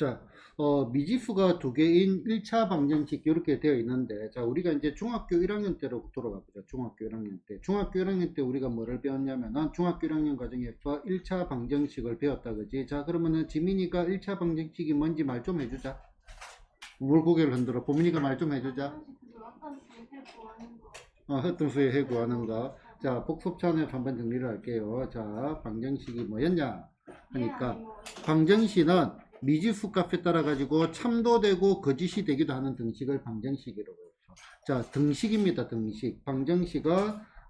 자, 어, 미지수가 두 개인 1차 방정식 이렇게 되어 있는데, 자, 우리가 이제 중학교 1학년 때로 돌아가 보자. 중학교 1학년 때. 중학교 1학년 때 우리가 뭐를 배웠냐면은, 중학교 1학년 과정에서 1차 방정식을 배웠다, 그지? 자, 그러면은 지민이가 1차 방정식이 뭔지 말 좀 해주자. 뭘 고개를 흔들어? 보민이가 말 좀 해주자. 어, 헛등수에 해구하는 거. 자, 복습 차원에서 한번 정리를 할게요. 자, 방정식이 뭐였냐? 하니까, 방정식은 미지수 값에 따라 가지고 참도 되고 거짓이 되기도 하는 등식을 방정식이라고 해요. 자, 등식입니다. 등식. 방정식은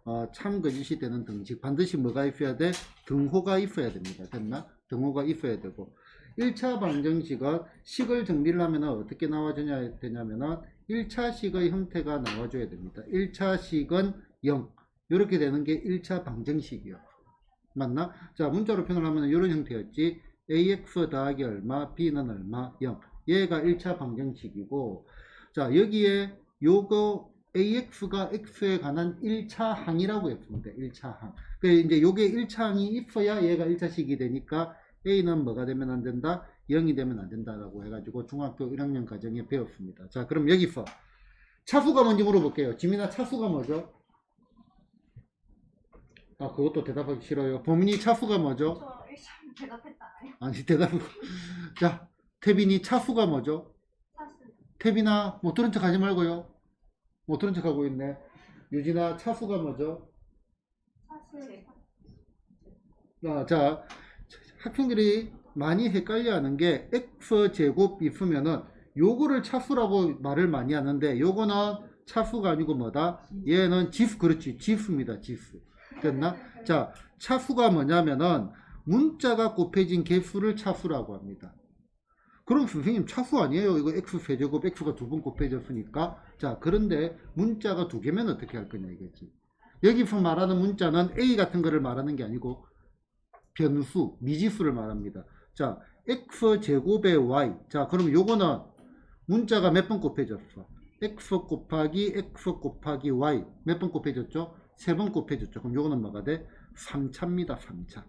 어, 참 거짓이 되는 등식. 반드시 뭐가 있어야 돼? 등호가 있어야 됩니다. 됐나? 등호가 있어야 되고. 1차 방정식은 식을 정리를 하면 어떻게 나와주냐 되냐면은 1차 식의 형태가 나와줘야 됩니다. 1차 식은 0. 이렇게 되는 게 1차 방정식이요. 맞나? 자, 문자로 표현을 하면 이런 형태였지. Ax 더하기 얼마, b는 얼마, 0. 얘가 1차 방정식이고, 자, 여기에 요거 ax가 x에 관한 1차 항이라고 했습니다. 1차 항. 그 이제 요게 1차 항이 있어야 얘가 1차식이 되니까 a는 뭐가 되면 안 된다? 0이 되면 안 된다라고 해가지고 중학교 1학년 과정에 배웠습니다. 자, 그럼 여기서 차수가 뭔지 물어볼게요. 지민아, 차수가 뭐죠? 아, 그것도 대답하기 싫어요. 범인이 차수가 뭐죠? 대답했잖아요. 아니 대답 자 태빈이 차수가 뭐죠? 사실 태빈아 못 들은 척 하지 말고요 못 들은 척 하고 있네 유진아 차수가 뭐죠? 사실 아, 자 학생들이 많이 헷갈려 하는 게 x 제곱 있으면은 요거를 차수라고 말을 많이 하는데 요거는 차수가 아니고 뭐다? 얘는 지수 그렇지 지수입니다 지수 됐나? 자 차수가 뭐냐면은 문자가 곱해진 개수를 차수라고 합니다. 그럼 선생님 차수 아니에요? 이거 x 세제곱 x가 두 번 곱해졌으니까 자 그런데 문자가 두 개면 어떻게 할 거냐 이거지. 여기서 말하는 문자는 a 같은 거를 말하는 게 아니고 변수 미지수를 말합니다. 자 x 제곱의 y 자 그럼 요거는 문자가 몇 번 곱해졌어? x 곱하기 x 곱하기 y 몇 번 곱해졌죠? 세 번 곱해졌죠. 그럼 요거는 뭐가 돼? 3차입니다. 3차.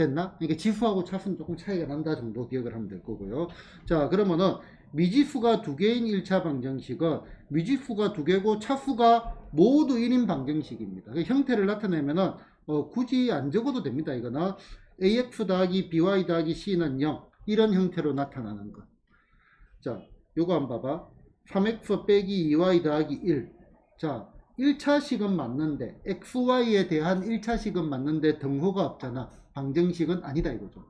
됐나? 이게 지수하고 차수는 조금 차이가 난다 정도 기억을 하면 될 거고요. 자, 그러면은 미지수가 두 개인 1차 방정식은 미지수가 두 개고 차수가 모두 1인 방정식입니다. 그 형태를 나타내면은 어, 굳이 안 적어도 됩니다. 이거는 ax 더하기 by 더하기 c는 0 이런 형태로 나타나는 것. 자, 요거 한번 봐봐. 3x 빼기 2y 더하기 1. 자, 1차식은 맞는데 xy에 대한 1차식은 맞는데 등호가 없잖아. 방정식은 아니다 이거죠.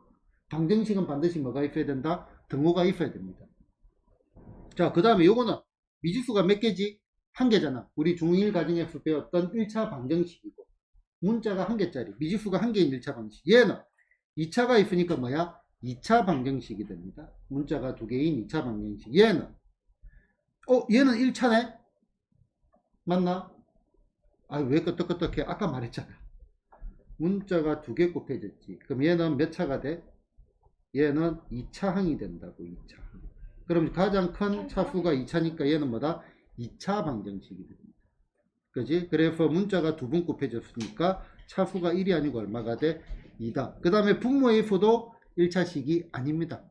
방정식은 반드시 뭐가 있어야 된다? 등호가 있어야 됩니다. 자, 그 다음에 요거는 미지수가 몇 개지? 한 개잖아. 우리 중1 과정에서 배웠던 1차 방정식이고 문자가 한 개짜리. 미지수가 한 개인 1차 방정식. 얘는 2차가 있으니까 뭐야? 2차 방정식이 됩니다. 문자가 두 개인 2차 방정식. 얘는 어, 얘는 1차네? 맞나? 아, 왜 끄떡끄떡해? 아까 말했잖아. 문자가 두 개 곱해졌지. 그럼 얘는 몇 차가 돼? 얘는 2차 항이 된다고, 2차 항. 그럼 가장 큰 차수가 2차니까 얘는 뭐다? 2차 방정식이 됩니다. 그지? 그래서 문자가 두 번 곱해졌으니까 차수가 1이 아니고 얼마가 돼? 2다. 그 다음에 분모에서도 1차식이 아닙니다.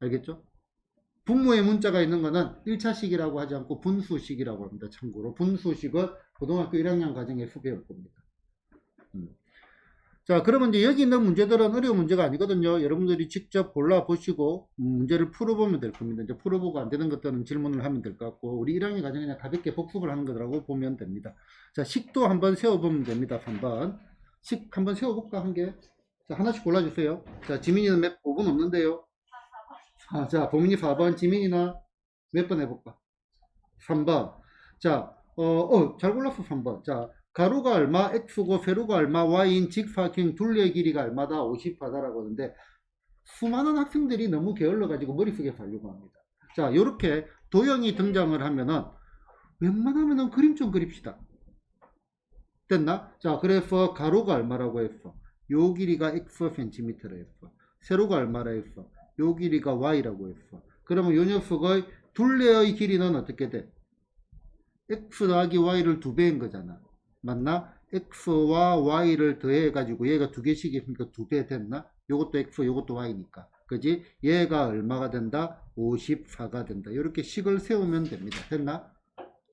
알겠죠? 분모에 문자가 있는 거는 1차식이라고 하지 않고 분수식이라고 합니다. 참고로. 분수식은 고등학교 1학년 과정에서 배울 겁니다. 음. 자, 그러면 이제 여기 있는 문제들은 어려운 문제가 아니거든요. 여러분들이 직접 골라보시고 음, 문제를 풀어보면 될 겁니다. 이제 풀어보고 안 되는 것들은 질문을 하면 될 것 같고, 우리 1학년 과정에 그냥 가볍게 복습을 하는 거라고 보면 됩니다. 자, 식도 한번 세워보면 됩니다. 3번. 식 한번 세워볼까, 한 개? 자, 하나씩 골라주세요. 자, 지민이는 몇, 5분 없는데요. 아, 자, 보민이 4번, 지민이나 몇 번 해볼까? 3번. 자, 어, 어, 잘 골랐어, 3번. 자, 가로가 얼마, x고 세로가 얼마, y인 직사각형 둘레의 길이가 얼마다, 50하다라고 하는데, 수많은 학생들이 너무 게을러가지고 머릿속에 살려고 합니다. 자, 요렇게 도형이 등장을 하면은, 웬만하면은 그림 좀 그립시다. 됐나? 자, 그래서 가로가 얼마라고 했어? 요 길이가 x cm라 했어. 세로가 얼마라 했어? 요 길이가 y라고 했어. 그러면 요 녀석의 둘레의 길이는 어떻게 돼? x 더하기 y를 두 배인 거잖아. 맞나? x와 y를 더해 가지고 얘가 두 개씩 있으니까 두 배 됐나? 요것도 x, 요것도 y니까. 그지? 얘가 얼마가 된다? 54가 된다. 이렇게 식을 세우면 됩니다. 됐나?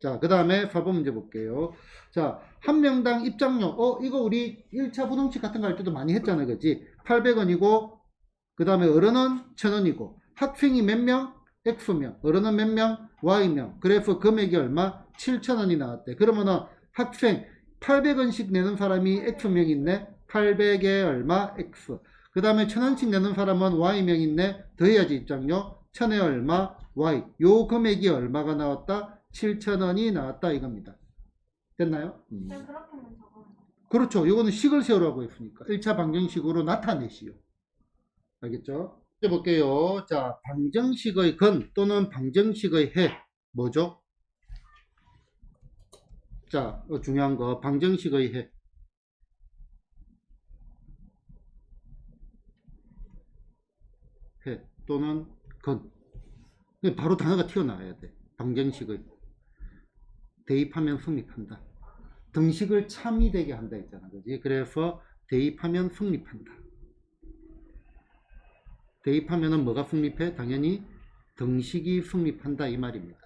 자, 그 다음에 4번 문제 볼게요. 자, 한 명당 입장료. 어, 이거 우리 1차 부동식 같은 거 할 때도 많이 했잖아. 그지? 800원이고, 그 다음에 어른은 1000원이고, 학생이 몇 명? X명. 어른은 몇 명? Y명. 그래서 금액이 얼마? 7,000원이 나왔대. 그러면은 학생 800원씩 내는 사람이 X명 있네. 800에 얼마? X. 그 다음에 1000원씩 내는 사람은 Y명 있네. 더해야지 입장료. 1000에 얼마? Y. 요 금액이 얼마가 나왔다? 7,000원이 나왔다 이겁니다. 됐나요? 음. 적어요. 그렇죠. 이거는 식을 세우라고 했으니까. 1차 방정식으로 나타내시오. 알겠죠? 이제 볼게요. 자, 방정식의 근 또는 방정식의 해. 뭐죠? 자, 어, 중요한 거. 방정식의 해. 해 또는 근. 근데 바로 단어가 튀어나와야 돼. 방정식의. 대입하면 성립한다. 등식을 참이 되게 한다 했잖아. 그지? 그래서 대입하면 성립한다. 대입하면은 뭐가 성립해? 당연히 등식이 성립한다 이 말입니다.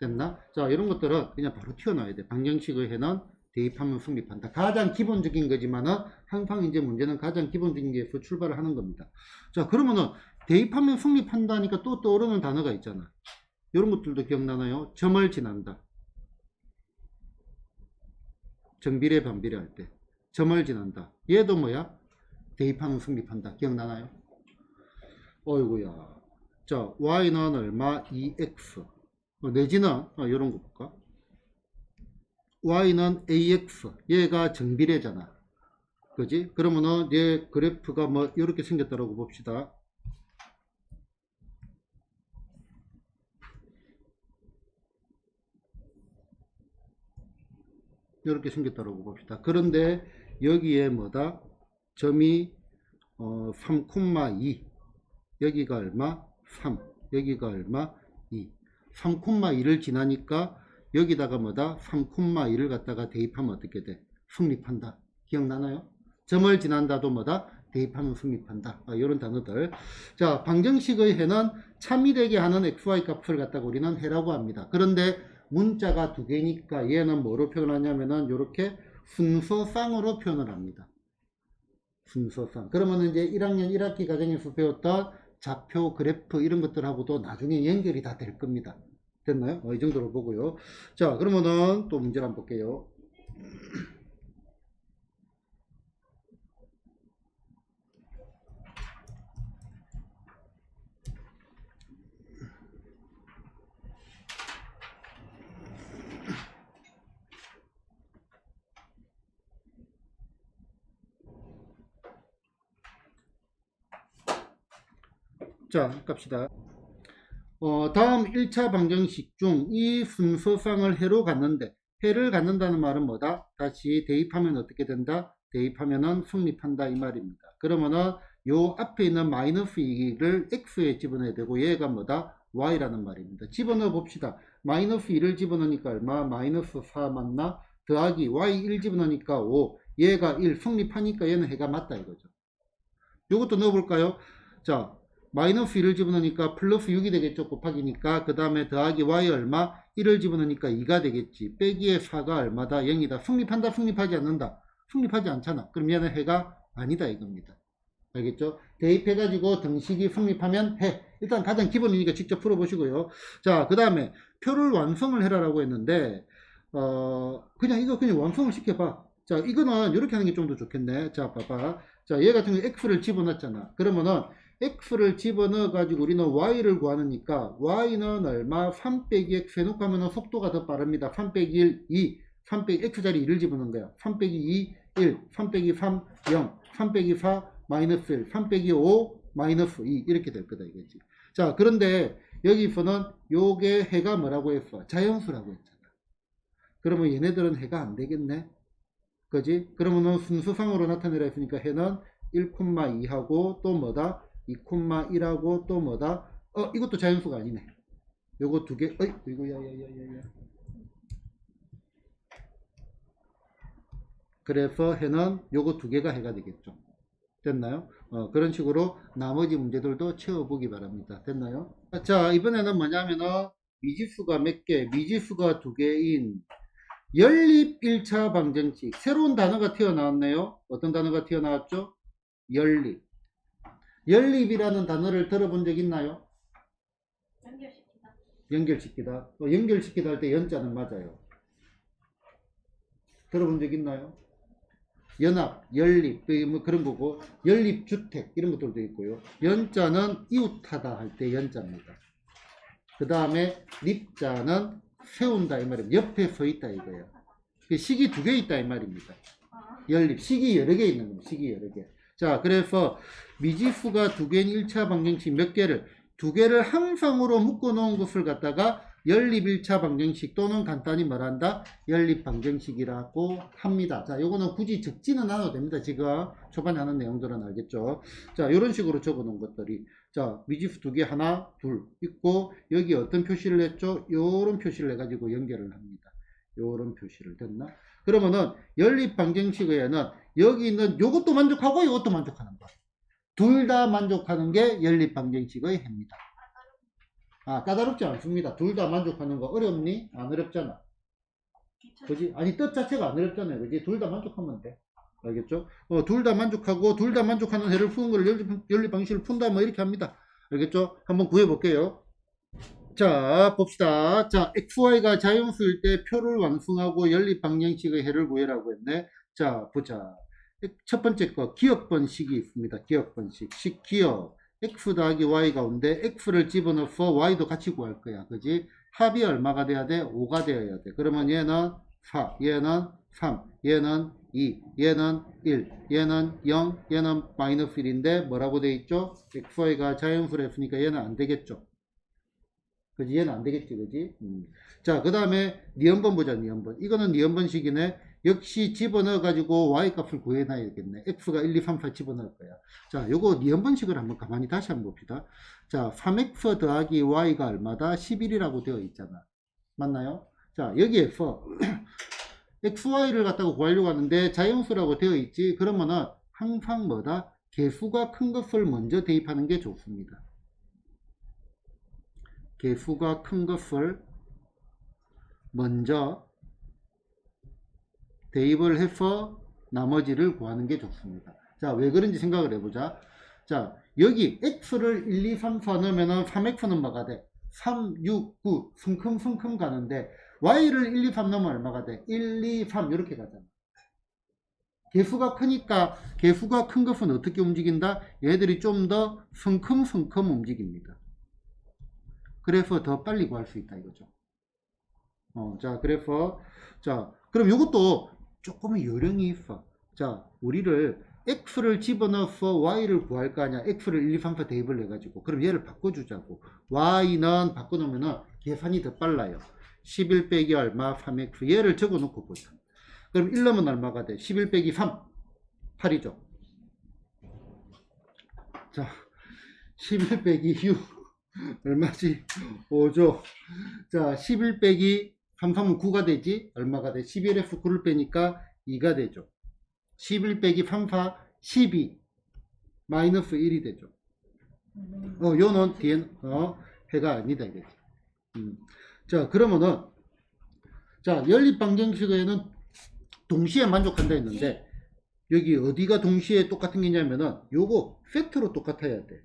됐나? 자, 이런 것들은 그냥 바로 튀어나와야 돼. 방정식의 해는 대입하면 성립한다. 가장 기본적인 거지만은 항상 이제 문제는 가장 기본적인 게에서 출발을 하는 겁니다. 자, 그러면은 대입하면 성립한다니까 또 떠오르는 단어가 있잖아. 이런 것들도 기억나나요? 점을 지난다. 정비례 반비례 할 때 점을 지난다. 얘도 뭐야? 대입하면 성립한다. 기억나나요? 어이구야. 자, y는 얼마? 2x. 어, 내지는 어, 이런 거 볼까? y는 ax. 얘가 정비례잖아. 그지? 그러면은 얘 그래프가 뭐 이렇게 생겼다라고 봅시다. 이렇게 생겼다고 봅시다. 그런데 여기에 뭐다? 점이 어, 3,2 여기가 얼마? 3 여기가 얼마? 2 3,2를 지나니까 여기다가 뭐다? 3,2를 갖다가 대입하면 어떻게 돼? 성립한다. 기억나나요? 점을 지난다도 뭐다? 대입하면 성립한다. 아, 이런 단어들. 자, 방정식의 해는 참이 되게 하는 xy 값을 갖다가 우리는 해라고 합니다. 그런데 문자가 두 개니까 얘는 뭐로 표현하냐면은 이렇게 순서상으로 표현을 합니다. 순서상. 그러면 이제 1학년 1학기 과정에서 배웠던 좌표, 그래프 이런 것들하고도 나중에 연결이 다 될 겁니다. 됐나요? 어, 이 정도로 보고요. 자, 그러면은 또 문제를 한번 볼게요. 자, 갑시다. 어, 다음 1차 방정식 중 이 순서상을 해로 갔는데 해를 갖는다는 말은 뭐다? 다시 대입하면 어떻게 된다? 대입하면은 성립한다 이 말입니다. 그러면은 요 앞에 있는 마이너스 2를 x에 집어넣어야 되고 얘가 뭐다? y라는 말입니다. 집어넣어 봅시다. 마이너스 2를 집어넣으니까 얼마? 마이너스 4 맞나? 더하기 y 1 집어넣으니까 5 얘가 1 성립하니까 얘는 해가 맞다 이거죠. 요것도 넣어볼까요? 자, 마이너스 1을 집어넣으니까 플러스 6이 되겠죠. 곱하기니까. 그 다음에 더하기 y 얼마? 1을 집어넣으니까 2가 되겠지. 빼기에 4가 얼마다? 0이다. 성립한다, 성립하지 않는다. 성립하지 않잖아. 그럼 얘는 해가 아니다 이겁니다. 알겠죠? 대입해가지고 등식이 성립하면 해. 일단 가장 기본이니까 직접 풀어보시고요. 자, 그 다음에 표를 완성을 해라 라고 했는데, 어, 그냥 이거 그냥 완성을 시켜봐. 자, 이거는 이렇게 하는 게 좀 더 좋겠네. 자, 봐봐. 자, 얘 같은 경우 x를 집어넣었잖아. 그러면은 x를 집어넣어 가지고 우리는 y를 구하니까 y는 얼마? 3 빼기 x 해놓고 하면 속도가 더 빠릅니다. 3 빼기 1, 2. 3 빼기 x자리 1을 집어넣은 거야. 3 빼기 2, 1. 3 빼기 3, 0. 3 빼기 4, 마이너스 1. 3 빼기 5, 마이너스 2. 이렇게 될 거다 이거지. 자, 그런데 여기서는 요게 해가 뭐라고 했어? 자연수라고 했잖아. 그러면 얘네들은 해가 안 되겠네. 그지? 그러면은 순서상으로 나타내라 했으니까 해는 1,2하고 또 뭐다? 2,1하고 또 뭐다? 어, 이것도 자연수가 아니네. 요거 두 개, 어이, 이거, 야, 야, 야, 야, 야. 그래서 해는 요거 두 개가 해가 되겠죠. 됐나요? 어, 그런 식으로 나머지 문제들도 채워보기 바랍니다. 됐나요? 자, 이번에는 뭐냐면은 미지수가 몇 개, 미지수가 두 개인 연립 1차 방정식. 새로운 단어가 튀어나왔네요. 어떤 단어가 튀어나왔죠? 연립. 연립이라는 단어를 들어본 적 있나요? 연결시키다. 연결시키다. 또 연결시키다 할 때 연자는 맞아요. 들어본 적 있나요? 연합, 연립, 또뭐 그런 거고, 연립주택, 이런 것들도 있고요. 연자는 이웃하다 할 때 연자입니다. 그 다음에 립자는 세운다, 이 말입니다. 옆에 서 있다, 이거예요. 그 식이 두 개 있다, 이 말입니다. 아, 연립, 식이 여러 개 있는 겁니다. 식이 여러 개. 자, 그래서 미지수가 두 개인 1차 방정식 몇 개를, 두 개를 항상으로 묶어 놓은 것을 갖다가 연립 1차 방정식 또는 간단히 말한다, 연립 방정식이라고 합니다. 자, 요거는 굳이 적지는 않아도 됩니다. 지금 초반에 하는 내용들은 알겠죠? 자, 이런 식으로 적어 놓은 것들이. 자, 미지수 두 개 하나, 둘 있고, 여기 어떤 표시를 했죠? 요런 표시를 해 가지고 연결을 합니다. 요런 표시를 됐나? 그러면은 연립 방정식에는 여기 있는 요것도 만족하고 요것도 만족하는 거. 둘 다 만족하는 게 연립 방정식의 해입니다. 아, 까다롭지 않습니다. 둘 다 만족하는 거 어렵니? 안 어렵잖아. 그지? 아니, 뜻 자체가 안 어렵잖아요. 그지? 둘 다 만족하면 돼. 알겠죠? 어, 둘 다 만족하고, 둘 다 만족하는 해를 푸는 걸 연립, 연립 방식을 푼다, 뭐 이렇게 합니다. 알겠죠? 한번 구해볼게요. 자, 봅시다. 자, xy가 자연수일 때 표를 완성하고 연립 방정식의 해를 구해라고 했네. 자, 보자. 첫 번째 거, 기억 번식이 있습니다. 기억 번식. 식 기억. x 더하기 y 가운데 x를 집어넣어서 y도 같이 구할 거야. 그지? 합이 얼마가 돼야 돼? 5가 되어야 돼. 그러면 얘는 4, 얘는 3, 얘는 2, 얘는 1, 얘는 0, 얘는 마이너스 1인데 뭐라고 돼 있죠? xy가 자연수로 했으니까 얘는 안 되겠죠. 그지? 얘는 안 되겠지, 그지? 음. 자, 그 다음에 니은번 보자, 니은번. 이거는 니은번식이네. 역시 집어넣어가지고 y 값을 구해놔야겠네. x가 1, 2, 3, 4 집어넣을 거야. 자, 요거 니은번식을 한번 가만히 다시 한번 봅시다. 자, 3x 더하기 y가 얼마다? 11이라고 되어 있잖아. 맞나요? 자, 여기에서 xy를 갖다가 구하려고 하는데 자연수라고 되어 있지. 그러면은 항상 뭐다? 개수가 큰 것을 먼저 대입하는 게 좋습니다. 개수가 큰 것을 먼저 대입을 해서 나머지를 구하는 게 좋습니다. 자, 왜 그런지 생각을 해보자. 자, 여기 x를 1, 2, 3, 4 넣으면 3x는 뭐가 돼? 3, 6, 9, 승큼승큼 가는데 y를 1, 2, 3 넣으면 얼마가 돼? 1, 2, 3 이렇게 가잖아. 개수가 크니까 개수가 큰 것은 어떻게 움직인다? 얘들이 좀더 성큼성큼 움직입니다. 그래서 더 빨리 구할 수 있다 이거죠. 어, 자, 그래서 자, 그럼 이것도 조금의 요령이 있어. 자, 우리를 x를 집어넣어서 y를 구할 거 아니야. x를 1, 2, 3, 4 대입을 해가지고. 그럼 얘를 바꿔주자고. y는 바꿔놓으면 계산이 더 빨라요. 11 빼기 얼마? 3x. 얘를 적어놓고 보자. 그럼 1 넣으면 얼마가 돼? 11 빼기 3. 8이죠. 자, 11 빼기 6. 얼마지? 5죠. 자, 11 빼기 3, 3은 9가 되지? 얼마가 돼? 11에서 9를 빼니까 2가 되죠. 11 빼기 3, 4, 12. 마이너스 1이 되죠. 어, 요는 뒤에, 어, 해가 아니다, 이거지. 음. 자, 그러면은, 자, 연립방정식에는 동시에 만족한다 했는데, 여기 어디가 동시에 똑같은 게냐면은, 요거 팩트로 똑같아야 돼.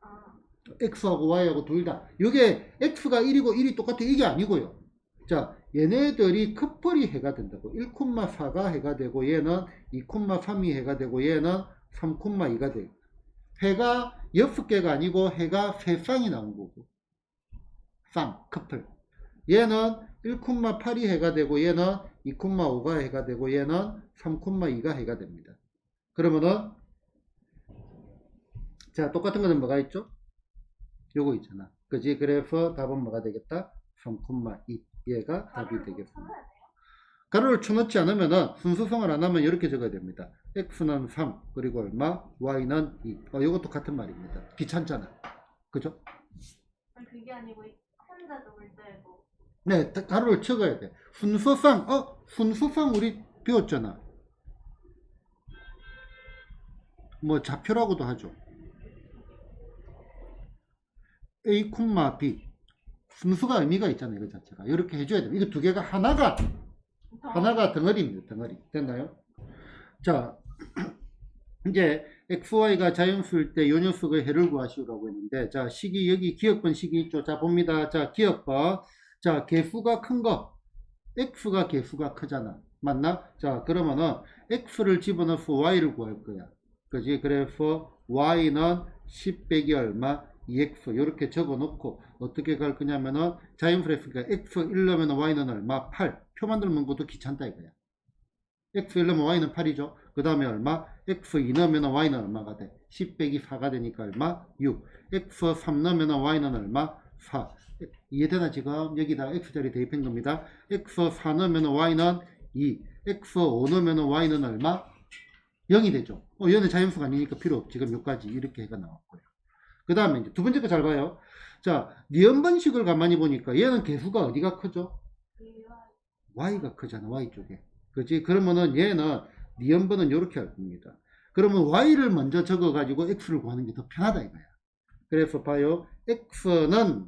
아 x하고 y하고 둘 다. 이게 x가 1이고 1이 똑같아. 이게 아니고요. 자, 얘네들이 커플이 해가 된다고. 1,4가 해가 되고, 얘는 2,3이 해가 되고, 얘는 3,2가 되고. 해가 6개가 아니고, 해가 3쌍이 나온 거고. 쌍, 커플. 얘는 1,8이 해가 되고, 얘는 2,5가 해가 되고, 얘는 3,2가 해가 됩니다. 그러면은, 자, 똑같은 거는 뭐가 있죠? 요거 있잖아. 그지? 그래서 답은 뭐가 되겠다? 3,2. 얘가 답이 되겠습니다. 가로를 쳐넣지 않으면은 순수성을 안 하면 이렇게 적어야 됩니다. x는 3, 그리고 얼마? y는 2. 어, 이것도 같은 말입니다. 귀찮잖아. 그죠? 그게 아니고 이 혼자 적을 때 뭐 네, 다- 가로를 쳐가야 돼. 순수성, 어? 순수성 우리 배웠잖아. 뭐 좌표라고도 하죠. A, B 순수가 의미가 있잖아요. 이거 자체가 이렇게 해줘야 돼요. 이거 두 개가 하나가 하나가 덩어리입니다. 덩어리 됐나요? 자 이제 XY가 자연수일 때 요 녀석의 해를 구하시오라고 했는데 자 식이 여기 기억번 식이 있죠. 자 봅니다. 자 기억번 자 개수가 큰 거 X가 개수가 크잖아. 맞나? 자 그러면은 X를 집어넣어서 Y를 구할 거야. 그지? 그래서 Y는 10 빼기 얼마? 2X 이렇게 적어놓고 어떻게 갈 거냐면은 했으니까 X 1 넣으면 Y는 얼마? 8 표 만들면 것도 귀찮다 이거야. X 1 넣으면 Y는 8이죠. 그 다음에 얼마? X 2 넣으면 Y는 얼마가 돼? 10 빼기 4가 되니까 얼마? 6 X 3 넣으면 Y는 얼마? 4 이해되나 지금? 여기다 X자리 대입한 겁니다. X 4 넣으면 Y는 2 X 5 넣으면 Y는 얼마? 0이 되죠. 어, 얘는 자연수가 아니니까 필요 없지. 지금 여기까지 이렇게 해가 나왔고요. 그 다음에 이제 두 번째 거 잘 봐요. 자, 니은번식을 가만히 보니까 얘는 개수가 어디가 크죠? Y가 크잖아, Y 쪽에. 그지? 그러면은 얘는 니은번은 이렇게 할 겁니다. 그러면 Y를 먼저 적어가지고 X를 구하는 게 더 편하다 이거야. 그래서 봐요. X는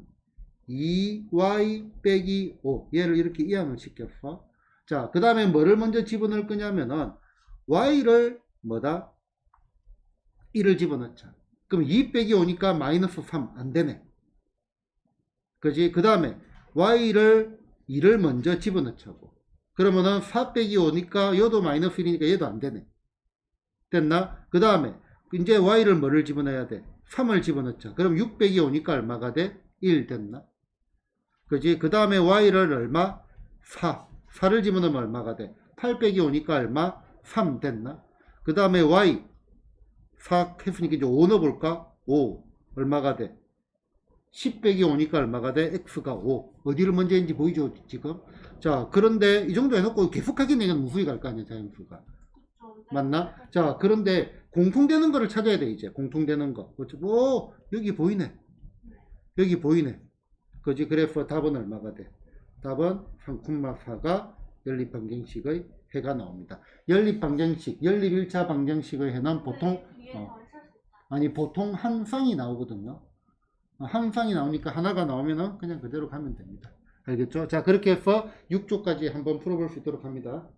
2Y 빼기 5. 얘를 이렇게 이항을 시켰어. 자, 그 다음에 뭐를 먼저 집어넣을 거냐면은 Y를 뭐다? 1을 집어넣자. 그럼 2 빼기 5니까 마이너스 3. 안 되네. 그지? 그 다음에 Y를 2를 먼저 집어넣자고. 그러면은 4 빼기 5니까 얘도 마이너스 1이니까 얘도 안 되네. 됐나? 그 다음에 이제 Y를 뭐를 집어넣어야 돼? 3을 집어넣자. 그럼 6 빼기 5니까 얼마가 돼? 1 됐나? 그지? 그 다음에 Y를 얼마? 4. 4를 집어넣으면 얼마가 돼? 8 빼기 5니까 얼마? 3 됐나? 그 다음에 Y 4 했으니까 이제 5 넣어볼까? 5 얼마가 돼? 10 빼기 5니까 얼마가 돼? X가 5 어디를 먼저 했는지 보이죠 지금? 자 그런데 이 정도 해놓고 계속하게 내면 무수히 갈 거 아니야 자연수가 맞나? 자 그런데 공통되는 거를 찾아야 돼 이제 공통되는 거 그렇죠? 오 여기 보이네 여기 보이네 그지 그래서 답은 얼마가 돼? 답은 3,4가 연립 방정식의 해가 나옵니다. 연립 방정식, 연립 1차 방정식의 해는 보통 뒤에 어. 아니 보통 한 쌍이 나오거든요. 어, 한 쌍이 나오니까 하나가 나오면은 그냥 그대로 가면 됩니다. 알겠죠? 자 그렇게 해서 6조까지 한번 풀어볼 수 있도록 합니다.